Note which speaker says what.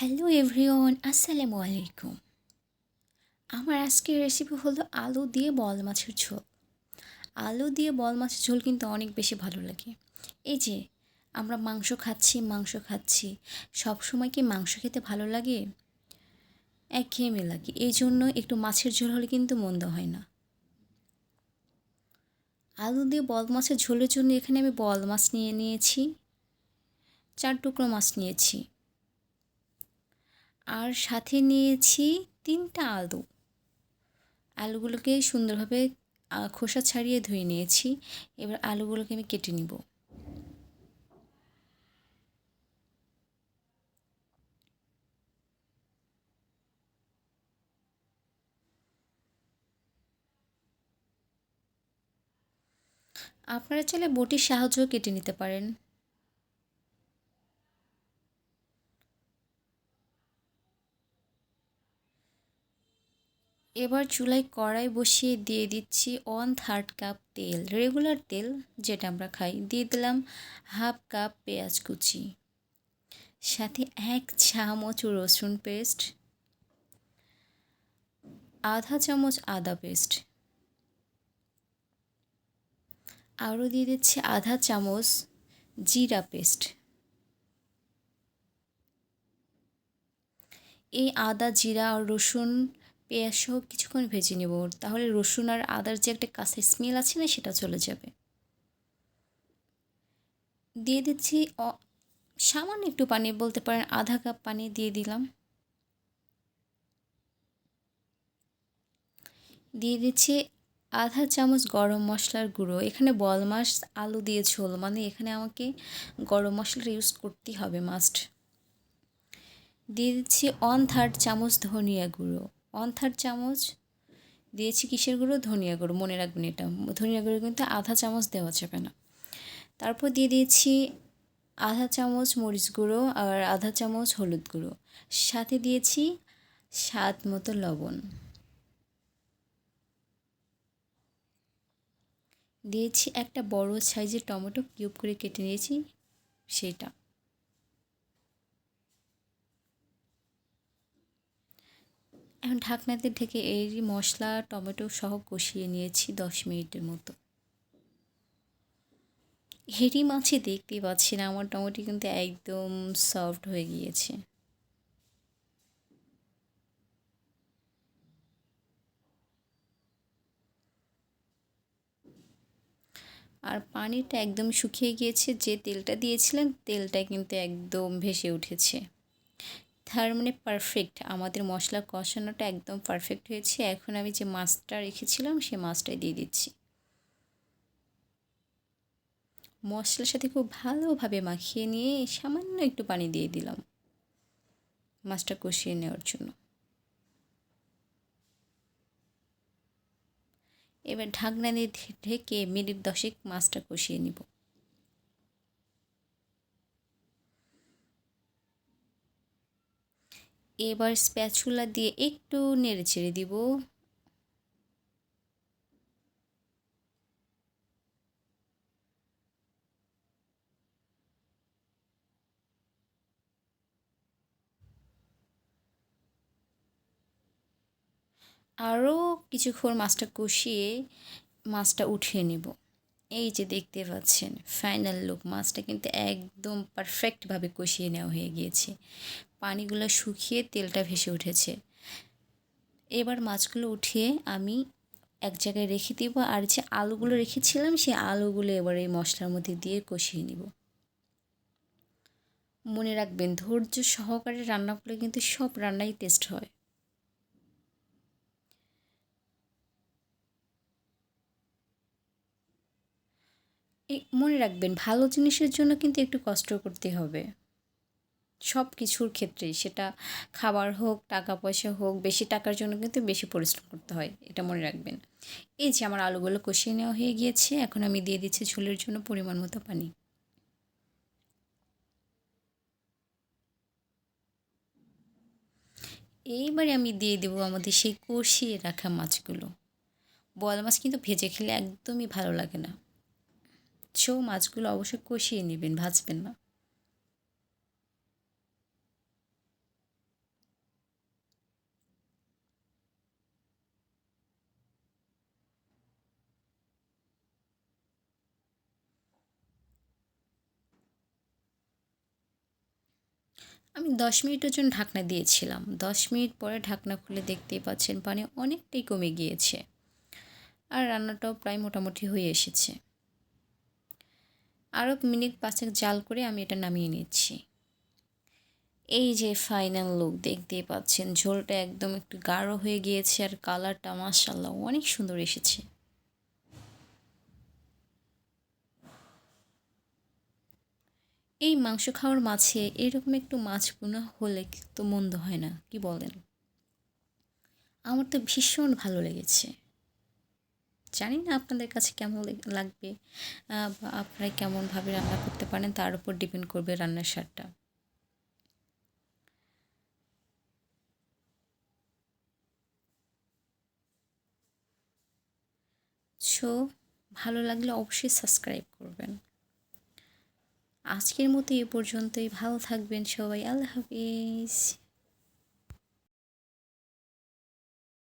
Speaker 1: Hello everyone, আসসালামু আলাইকুম। আমার আজকের রেসিপি হলো আলু দিয়ে বল মাছের ঝোল। আলু দিয়ে বল মাছের ঝোল কিন্তু অনেক বেশি ভালো লাগে। এই যে, আমরা মাংস খাচ্ছি মাংস খাচ্ছি সব সময় কি মাংস খেতে ভালো লাগে? একঘেয়েমি লাগে, এই জন্য একটু মাছের ঝোল হলে কিন্তু মন্দ হয় না। আলু দিয়ে বল মাছের ঝোলের জন্য এখানে আমি বল মাছ নিয়ে নিয়েছি, চার টুকরো মাছ নিয়েছি। আর সাথে নিয়েছি তিনটা আলু। আলুগুলোকে সুন্দরভাবে খোসা ছাড়িয়ে ধুয়ে নিয়েছি। এবার আলুগুলোকে আমি কেটে নিব। আপনারা চাইলে বটির সাহায্যও কেটে নিতে পারেন। এবার চুলায় কড়াই বসিয়ে দিয়ে দিচ্ছি ওয়ান থার্ড কাপ তেল। রেগুলার তেল যেটা আমরা খাই। দিয়ে দিলাম হাফ কাপ পেঁয়াজ কুচি। সাথে এক চামচ রসুন পেস্ট আধা চামচ আদা পেস্ট আরও দিয়ে দিচ্ছি আধা চামচ জিরা পেস্ট এই আদা, জিরা আর রসুন পেঁয়াজ সহ কিছুক্ষণ ভেজে নেব। তাহলে রসুন আর আদার যে একটা কাঁচা স্মেল আছে না, সেটা চলে যাবে। দিয়ে দিচ্ছি সামান্য একটু পানি, বলতে পারেন আধা কাপ পানি দিয়ে দিলাম। দিয়ে দিচ্ছি আধা চামচ গরম মশলার গুঁড়ো। এখানে বল মাছ, আলু দিয়ে ঝোল মানে এখানে আমাকে গরম মশলাটা ইউজ করতেই হবে মাস্ট দিয়ে দিচ্ছি ওয়ান থার্ড চামচ ধনিয়া গুঁড়ো। ওয়ান থার্ড চামচ, দিয়েছি কিসের গুঁড়ো? ধনিয়া গুঁড়ো, মনে রাখবেন এটা। ধনিয়া গুঁড়ো কিন্তু আধা চামচ দেওয়া যাবে না। তারপর দিয়ে দিয়েছি আধা চামচ মরিচ গুঁড়ো আর আধা চামচ হলুদ গুঁড়ো। সাথে দিয়েছি স্বাদ মতো লবণ। দিয়েছি একটা বড় সাইজের টমেটো কিউব করে কেটে নিয়েছি সেটা এখন ঢাকনাতে ঢেকে এই মশলা, টমেটো সহ কষিয়ে নিয়েছি দশ মিনিটের মতো। হেরি মাছে দেখতে পাচ্ছি না, আমার টমেটো কিন্তু একদম সফট হয়ে গিয়েছে। আর পানিটা একদম শুকিয়ে গিয়েছে, যে তেলটা দিয়েছিলেন, তেলটা কিন্তু একদম ভেসে উঠেছে। তার মানে পারফেক্ট আমাদের মশলা কষানোটা একদম পারফেক্ট হয়েছে। এখন আমি যে মাছটা রেখেছিলাম, সে মাছটাই দিয়ে দিচ্ছি। মশলার সাথে খুব ভালোভাবে মাখিয়ে নিয়ে সামান্য একটু পানি দিয়ে দিলাম মাছটা কষিয়ে নেওয়ার জন্য। এবার ঢাকনা দিয়ে ঢেকে মিনিট দশেক মাছটা কষিয়ে নিব। এবার স্প্যাচুলা দিয়ে একটু নেড়ে ছেড়ে দিব। আরও কিছুক্ষণ মাছটা কষিয়ে মাছটা উঠিয়ে নেব। এই যে দেখতে পাচ্ছেন ফাইনাল লুক মাছটা কিন্তু একদম পারফেক্টভাবে কষিয়ে নেওয়া হয়ে গিয়েছে। পানিগুলো শুকিয়ে তেলটা ভেসে উঠেছে। এবার মাছগুলো উঠিয়ে আমি এক জায়গায় রেখে দিব, আর যে আলুগুলো রেখেছিলাম, সেই আলুগুলো এবার এই মশলার মধ্যে দিয়ে কষিয়ে নিব। মনে রাখবেন, ধৈর্য সহকারে রান্না করলে কিন্তু সব রান্নাই টেস্ট হয়। মনে রাখবেন, ভালো জিনিসের জন্য কিন্তু একটু কষ্ট করতে হবে। সব কিছুর ক্ষেত্রেই, সেটা খাবার হোক, টাকা পয়সা হোক, বেশি টাকার জন্য কিন্তু বেশি পরিশ্রম করতে হয়, এটা মনে রাখবেন। এই যে আমার আলুগুলো কষিয়ে নেওয়া হয়ে গিয়েছে, এখন আমি দিয়ে দিচ্ছি ঝোলের জন্য পরিমাণ মতো পানি। এইবারে আমি দিয়ে দেবো আমাদের সেই কষিয়ে রাখা মাছগুলো। বল মাছ কিন্তু ভেজে খেলে একদমই ভালো লাগে না। ভাজছেও মাছগুলো অবশ্যই কষিয়ে নেবেন, ভাজবেন না। আমি দশ মিনিটের জন্য ঢাকনা দিয়েছিলাম। দশ মিনিট পরে ঢাকনা খুলে দেখতেই পাচ্ছেন পানি অনেকটাই কমে গিয়েছে। আর রান্নাটাও প্রায় মোটামুটি হয়ে এসেছে। আরও মিনিট পাঁচেক জাল করে আমি এটা নামিয়ে নিচ্ছি। এই যে ফাইনাল লুক দেখতেই পাচ্ছেন, ঝোলটা একদম একটু গাঢ় হয়ে গিয়েছে আর কালারটা মাসাল্লাহ অনেক সুন্দর এসেছে। এই মাংস খাওয়ার মাছে এরকম একটু মাছ বোনা হলে তো মন্দ হয় না, কি বলেন? আমার তো ভীষণ ভালো লেগেছে। জানি না আপনাদের কাছে কেমন লাগবে বা আপনারা কেমনভাবে রান্না করতে পারেন, তার উপর ডিপেন্ড করবে রান্নার স্বাদটা। সো, ভালো লাগলে অবশ্যই সাবস্ক্রাইব করবেন। আজকের মতো এ পর্যন্তই, ভালো থাকবেন সবাই, আল্লাহ হাফিজ।